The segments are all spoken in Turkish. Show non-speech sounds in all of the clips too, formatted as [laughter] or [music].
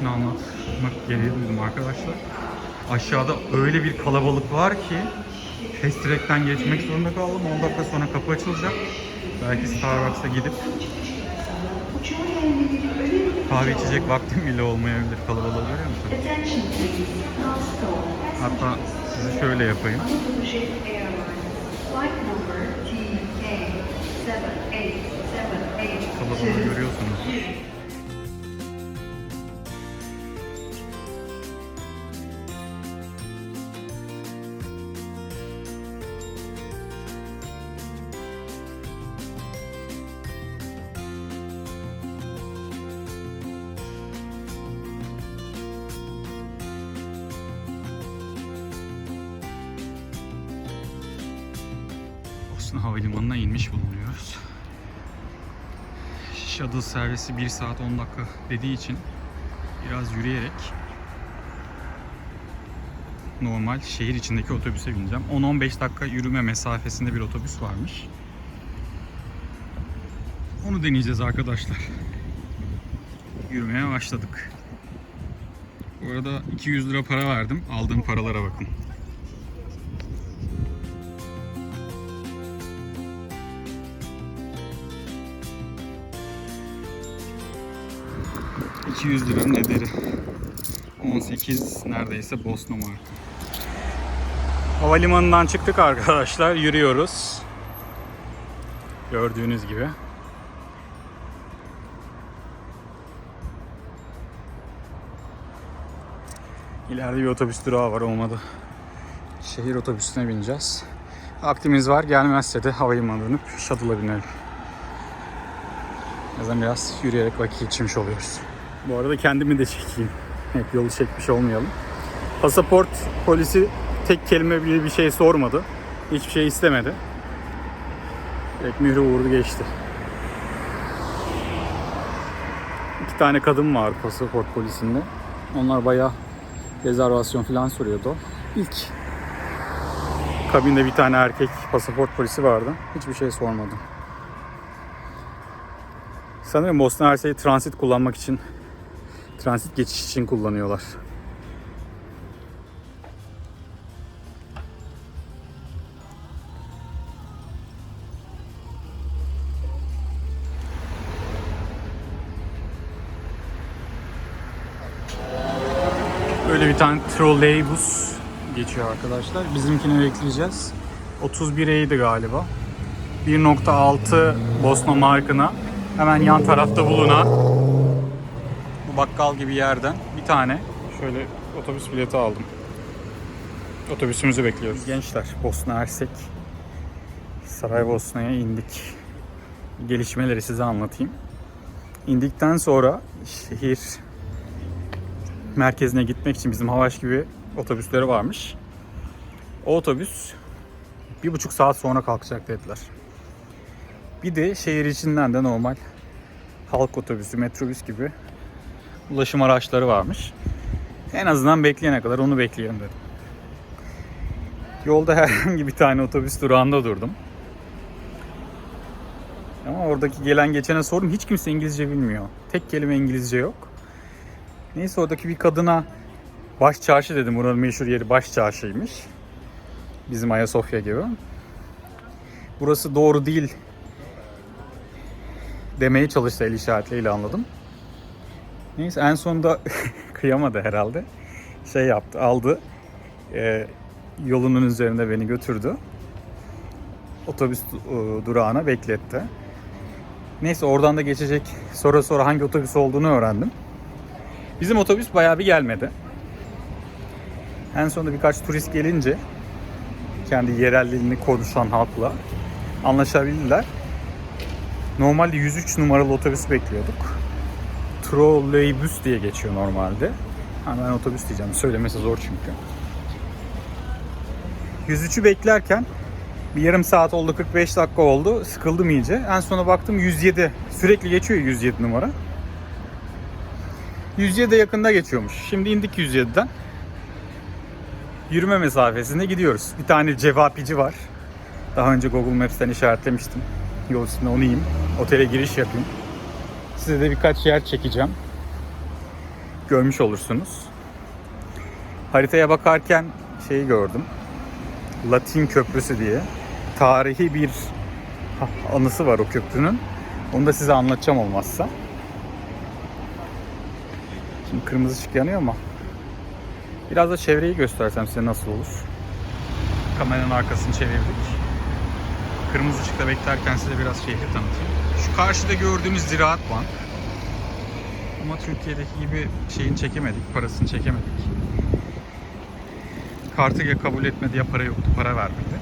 için anlatmak gereği duydum arkadaşlar. Aşağıda öyle bir kalabalık var ki Fast Track'ten geçmek zorunda kaldım. 10 dakika sonra kapı açılacak. Belki Starbucks'a gidip kahve içecek vaktim bile olmayabilir. Kalabalığı görüyor musun? Hatta sizi şöyle yapayım. Ship Airlines. Flight number TK7878. Kalabalığı görüyorsunuz. Shuttle servisi 1 saat 10 dakika dediği için biraz yürüyerek normal şehir içindeki otobüse bineceğim. 10-15 dakika yürüme mesafesinde bir otobüs varmış. Onu deneyeceğiz arkadaşlar. Yürümeye başladık. Bu arada 200 lira para verdim. Aldığım paralara bakın. ...200 liranın ederi. 18 neredeyse Bosna marka. Havalimanından çıktık arkadaşlar. Yürüyoruz. Gördüğünüz gibi. İleride bir otobüs durağı var olmadı. Şehir otobüsüne bineceğiz. Vaktimiz var gelmezse de havalimanına dönüp shuttle'a binelim. O biraz yürüyerek vakit geçirmiş oluyoruz. Bu arada kendimi de çekeyim. Hep yolu çekmiş olmayalım. Pasaport polisi tek kelime bile bir şey sormadı. Hiçbir şey istemedi. Direkt mührü vurdu geçti. İki tane kadın var pasaport polisinde. Onlar bayağı rezervasyon falan soruyordu. İlk kabinde bir tane erkek pasaport polisi vardı. Hiçbir şey sormadı. Sanırım Bosna Hersek'i transit kullanmak için, transit geçiş için kullanıyorlar. Böyle bir tane trolleybus geçiyor arkadaşlar. Bizimkini bekleyeceğiz. 31'eydi galiba. 1.6 Bosna markına hemen yan tarafta bulunan bu bakkal gibi yerden bir tane şöyle otobüs bileti aldım. Otobüsümüzü bekliyoruz. Gençler Bosna Hersek Saraybosna'ya indik. Gelişmeleri size anlatayım. İndikten sonra şehir merkezine gitmek için bizim Havaş gibi otobüsleri varmış. O otobüs bir buçuk saat sonra kalkacak dediler. Bir de şehir içinden de normal halk otobüsü, metrobüs gibi ulaşım araçları varmış. En azından bekleyene kadar onu bekleyelim dedim. Yolda [laughs] herhangi bir tane otobüs durağında durdum. Ama oradaki gelen geçene sordum. Hiç kimse İngilizce bilmiyor. Tek kelime İngilizce yok. Neyse oradaki bir kadına baş çarşı dedim. Buranın meşhur yeri baş çarşıymış. Bizim Ayasofya gibi. Burası doğru değil demeye çalıştı el işaretiyle anladım. Neyse en sonunda [laughs] kıyamadı herhalde. Şey yaptı aldı. E, yolunun üzerinde beni götürdü. Otobüs e, durağına bekletti. Neyse oradan da geçecek sonra sonra hangi otobüs olduğunu öğrendim. Bizim otobüs bayağı bir gelmedi. En sonunda birkaç turist gelince kendi yerelliğini konuşan halkla anlaşabildiler. Normalde 103 numaralı otobüs bekliyorduk. Trolleybüs diye geçiyor normalde. Ha, ben otobüs diyeceğim. Söylemesi zor çünkü. 103'ü beklerken bir yarım saat oldu, 45 dakika oldu. Sıkıldım iyice. En sona baktım 107. Sürekli geçiyor 107 numara. 107 yakında geçiyormuş. Şimdi indik 107'den. Yürüme mesafesinde gidiyoruz. Bir tane cevapici var. Daha önce Google Maps'ten işaretlemiştim. Yol üstünde onu yiyeyim. Otele giriş yapayım. Size de birkaç yer çekeceğim. görmüş olursunuz. Haritaya bakarken şeyi gördüm. Latin Köprüsü diye. Tarihi bir anısı var o köprünün. Onu da size anlatacağım olmazsa. Şimdi kırmızı ışık yanıyor ama biraz da çevreyi göstersem size nasıl olur. Kameranın arkasını çevirdik. Kırmızı ışıkta beklerken size biraz şehri tanıtayım. Şu karşıda gördüğünüz Ziraat Bank. Ama Türkiye'deki gibi şeyini çekemedik, parasını çekemedik. Kartı ya kabul etmedi ya para yoktu, para vermedi.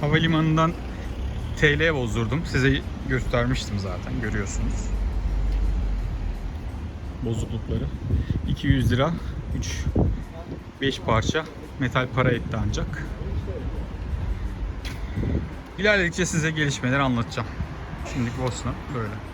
Havalimanından TL bozdurdum. Size göstermiştim zaten, görüyorsunuz. Bozuklukları. 200 lira, 3 5 parça metal para etti ancak. İlerledikçe size gelişmeleri anlatacağım. Şimdilik Bosna böyle.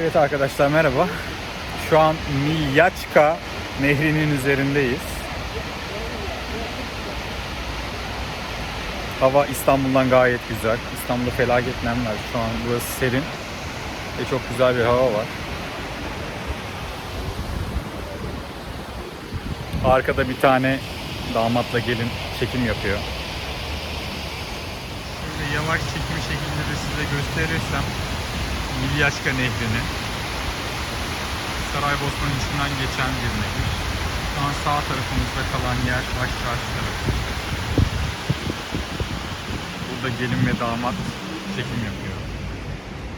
Evet arkadaşlar merhaba. Şu an Milyaçka nehrinin üzerindeyiz. Hava İstanbul'dan gayet güzel. İstanbul'da felaket nem var. Şu an burası serin ve çok güzel bir hava var. Arkada bir tane damatla gelin çekim yapıyor. Şöyle yavaş çekim şekilde de size gösterirsem Milyaçka Nehri'ni Saraybosna'nın içinden geçen bir nehir. Şu an sağ tarafımızda kalan yer baş karşı tarafı. Burada gelin ve damat çekim yapıyor.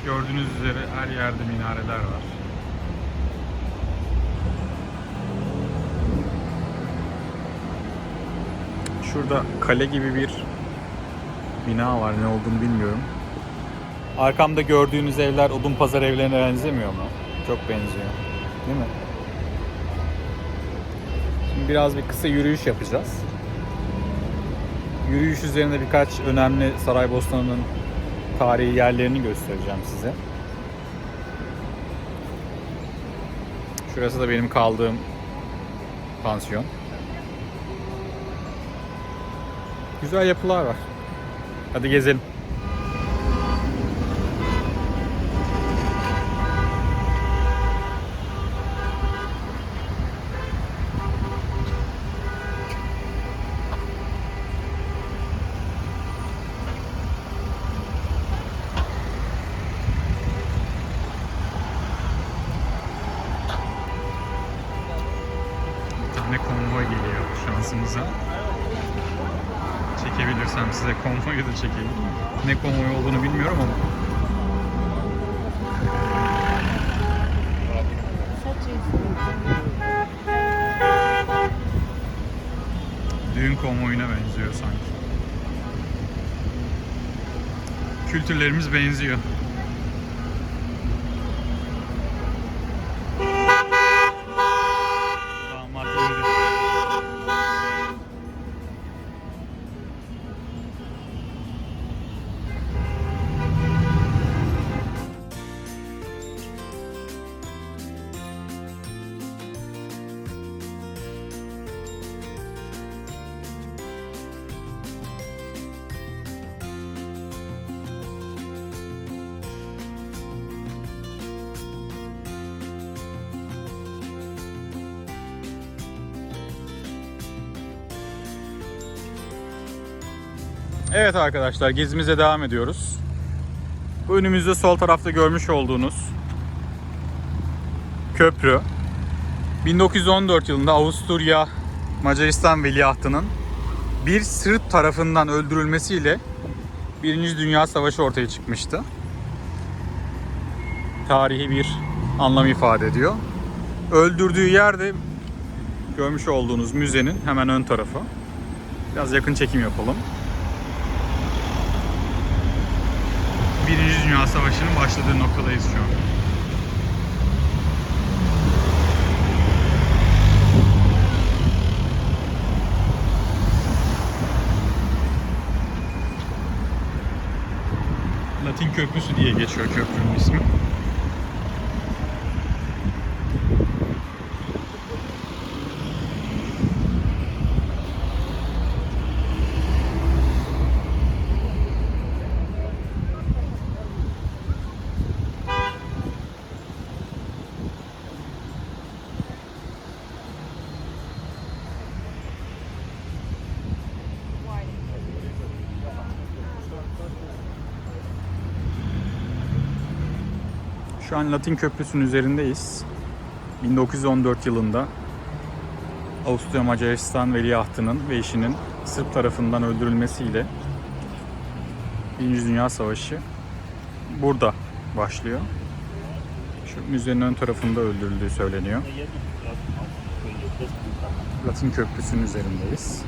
Gördüğünüz üzere her yerde minareler var. Şurada kale gibi bir bina var. Ne olduğunu bilmiyorum. Arkamda gördüğünüz evler Odunpazarı evlerine benzemiyor mu? Çok benziyor. Değil mi? Şimdi biraz bir kısa yürüyüş yapacağız. Yürüyüş üzerinde birkaç önemli Saraybosna'nın tarihi yerlerini göstereceğim size. Şurası da benim kaldığım pansiyon. Güzel yapılar var. Hadi gezelim. Çekeyim. Ne konvoy olduğunu bilmiyorum ama. Düğün konvoyuna benziyor sanki. Kültürlerimiz benziyor. Evet arkadaşlar gezimize devam ediyoruz. Bu önümüzde sol tarafta görmüş olduğunuz köprü 1914 yılında Avusturya Macaristan veliahtının bir Sırp tarafından öldürülmesiyle Birinci Dünya Savaşı ortaya çıkmıştı. Tarihi bir anlam ifade ediyor. Öldürdüğü yerde görmüş olduğunuz müzenin hemen ön tarafı. Biraz yakın çekim yapalım. Birinci Dünya Savaşı'nın başladığı noktadayız şu an. Latin Köprüsü diye geçiyor köprünün ismi. Şu an Latin Köprüsü'nün üzerindeyiz. 1914 yılında Avusturya Macaristan veliahtının ve eşinin Sırp tarafından öldürülmesiyle Birinci Dünya Savaşı burada başlıyor. Şu müzenin ön tarafında öldürüldüğü söyleniyor. Latin Köprüsü'nün üzerindeyiz.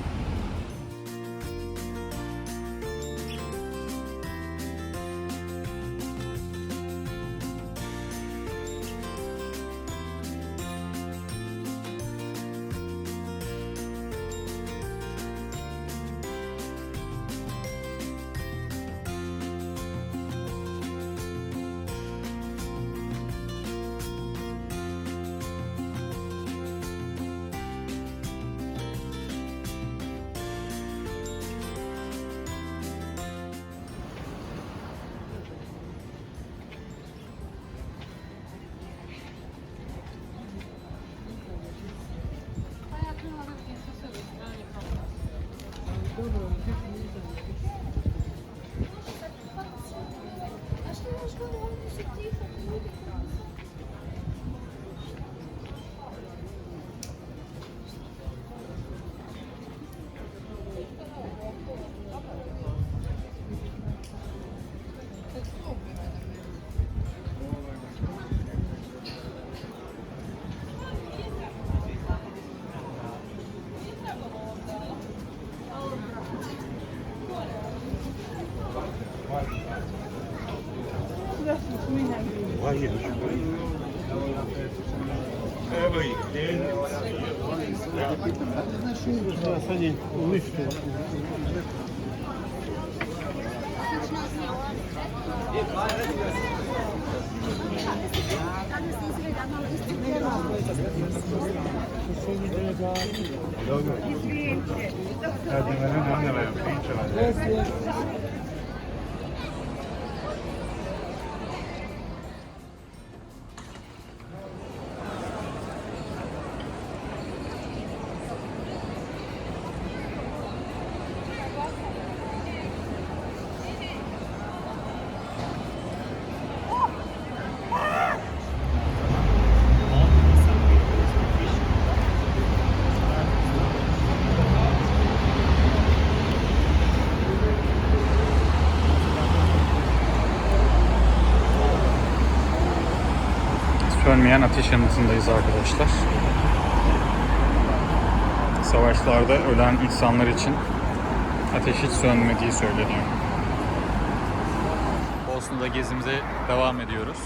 А что наш голова не сидит? Dobro. Kad je mene namjela, pričala. Sönmeyen ateş yanıtındayız arkadaşlar. Savaşlarda ölen insanlar için ateş hiç sönmediği söyleniyor. Bosna'da gezimize devam ediyoruz.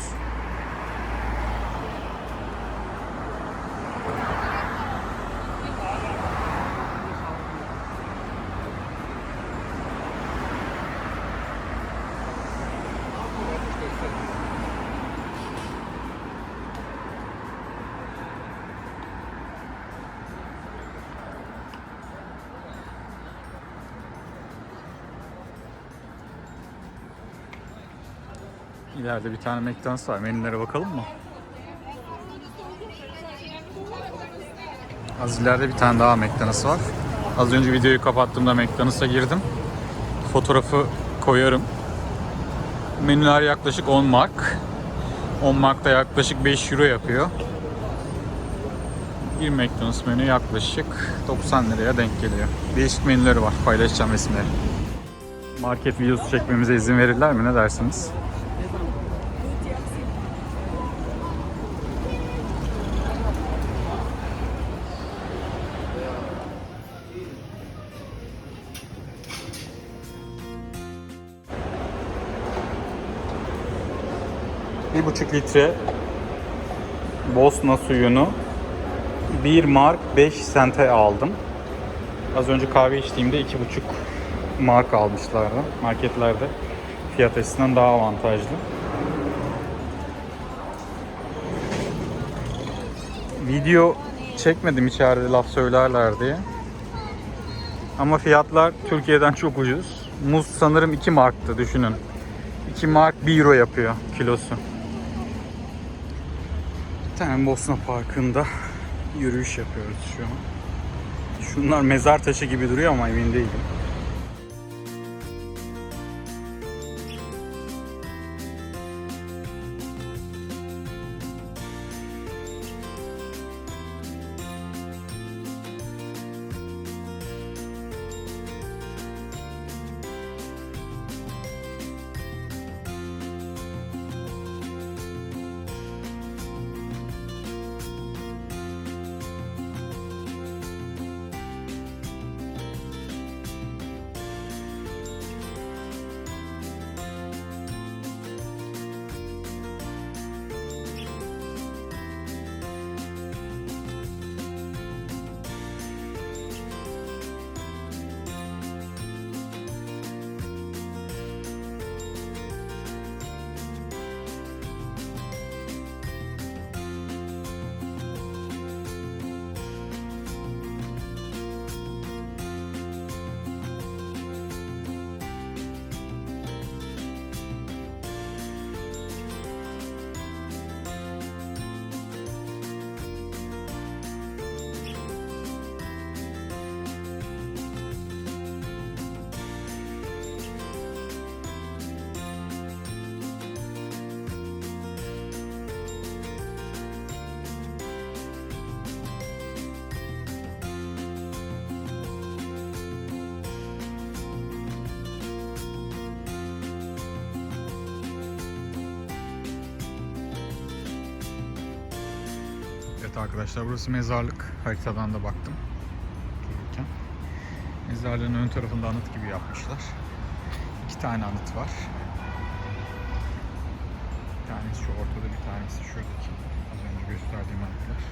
İleride bir tane McDonald's var. Menülere bakalım mı? Az ileride bir tane daha McDonald's var. Az önce videoyu kapattığımda McDonald's'a girdim. Fotoğrafı koyarım. Menüler yaklaşık 10 mark. 10 mark da yaklaşık 5 euro yapıyor. Bir McDonald's menü yaklaşık 90 liraya denk geliyor. Değişik menüleri var. Paylaşacağım resimleri. Market videosu çekmemize izin verirler mi? Ne dersiniz? Bir buçuk litre Bosna suyunu 1 mark 5 sente aldım. Az önce kahve içtiğimde 2,5 mark almışlardı marketlerde. fiyat açısından daha avantajlı. Video çekmedim içeride laf söylerler diye. Ama fiyatlar Türkiye'den çok ucuz. Muz sanırım 2 marktı düşünün. 2 mark 1 euro yapıyor kilosu. Tane Bosna Parkı'nda yürüyüş yapıyoruz şu an. Şunlar mezar taşı gibi duruyor ama emin değilim. Arkadaşlar burası mezarlık. Haritadan da baktım. Dururken. Mezarlığın ön tarafında anıt gibi yapmışlar. İki tane anıt var. Bir tanesi şu ortada bir tanesi şuradaki. Az önce gösterdiğim anıtlar.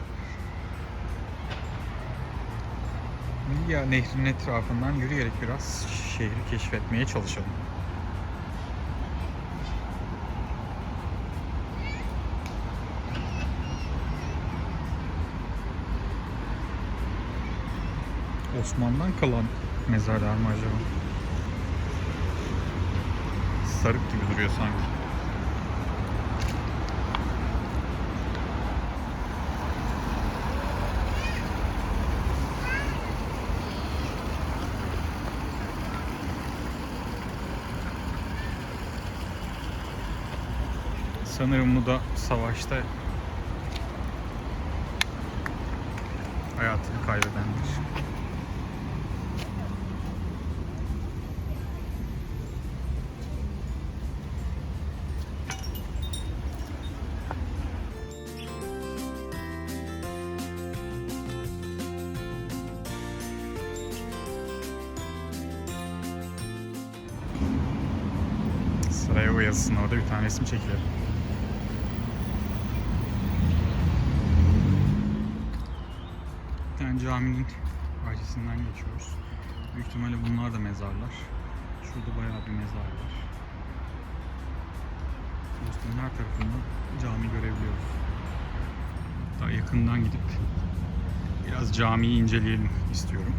Milya Nehri'nin etrafından yürüyerek biraz şehri keşfetmeye çalışalım. Osmanlı'dan kalan mezarlar mı acaba? Sarık gibi duruyor sanki. Sanırım bu da savaşta hayatını kaybedendir. Yazısının orada bir tane resim çekilir. Bir tane caminin bahçesinden geçiyoruz. Büyük ihtimalle bunlar da mezarlar. Şurada bayağı bir mezar var. Boston'un her tarafından cami görebiliyoruz. Daha yakından gidip biraz camiyi inceleyelim istiyorum.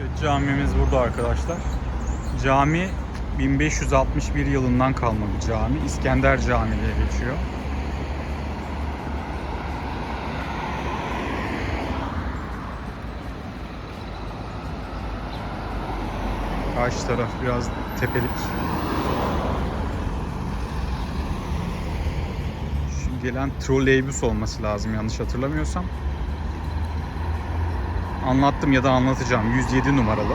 Evet camimiz burada arkadaşlar. Cami 1561 yılından kalma bir cami. İskender Camii diye geçiyor. Karşı taraf biraz tepelik. Şu gelen troleybüs olması lazım yanlış hatırlamıyorsam. Anlattım ya da anlatacağım. 107 numaralı.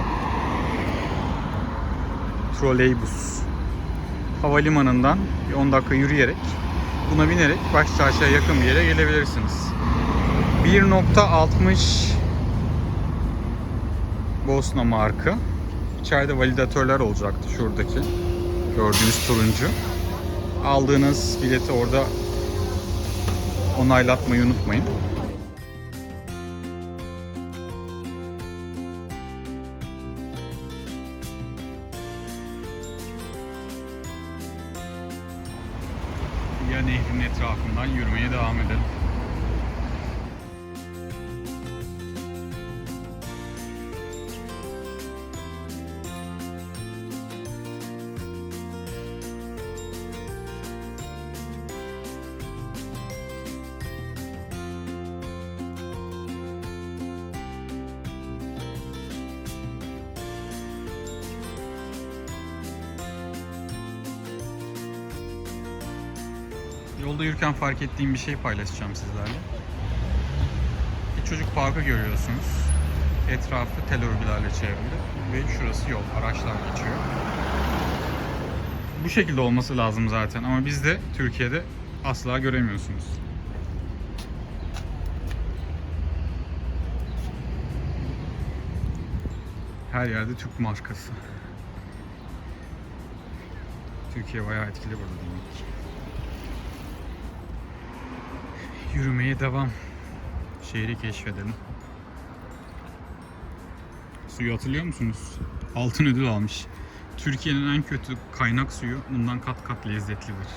Troleybüs. Havalimanından bir 10 dakika yürüyerek buna binerek Başçarşı'ya yakın bir yere gelebilirsiniz. 1.60 Bosna marka. İçeride validatörler olacaktı şuradaki. Gördüğünüz turuncu. Aldığınız bileti orada onaylatmayı unutmayın. Etrafından yürümeye devam edelim. Fark ettiğim bir şey paylaşacağım sizlerle. Bir çocuk parkı görüyorsunuz. Etrafı tel örgülerle çevrili ve şurası yol. Araçlar geçiyor. Bu şekilde olması lazım zaten ama bizde Türkiye'de asla göremiyorsunuz. Her yerde Türk markası. Türkiye bayağı etkili burada demek ki. Yürümeye devam. Şehri keşfedelim. Suyu hatırlıyor musunuz? Altın ödül almış. Türkiye'nin en kötü kaynak suyu bundan kat kat lezzetlidir.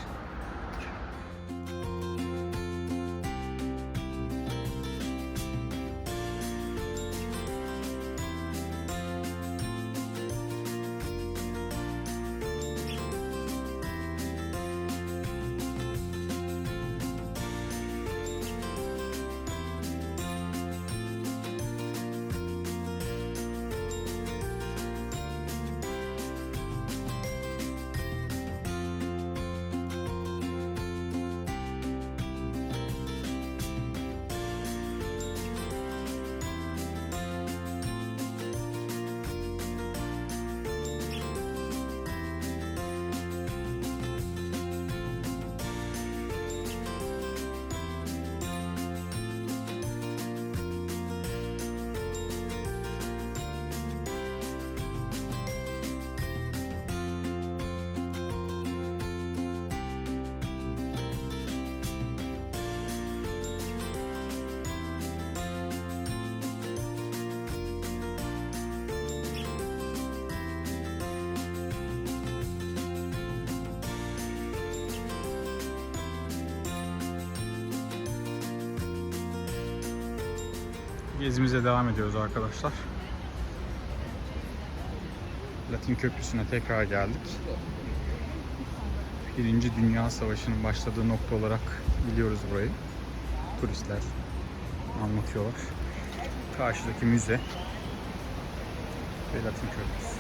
Gezimize devam ediyoruz arkadaşlar. Latin Köprüsü'ne tekrar geldik. Birinci Dünya Savaşı'nın başladığı nokta olarak biliyoruz burayı. Turistler anlatıyorlar. Karşıdaki müze ve Latin Köprüsü.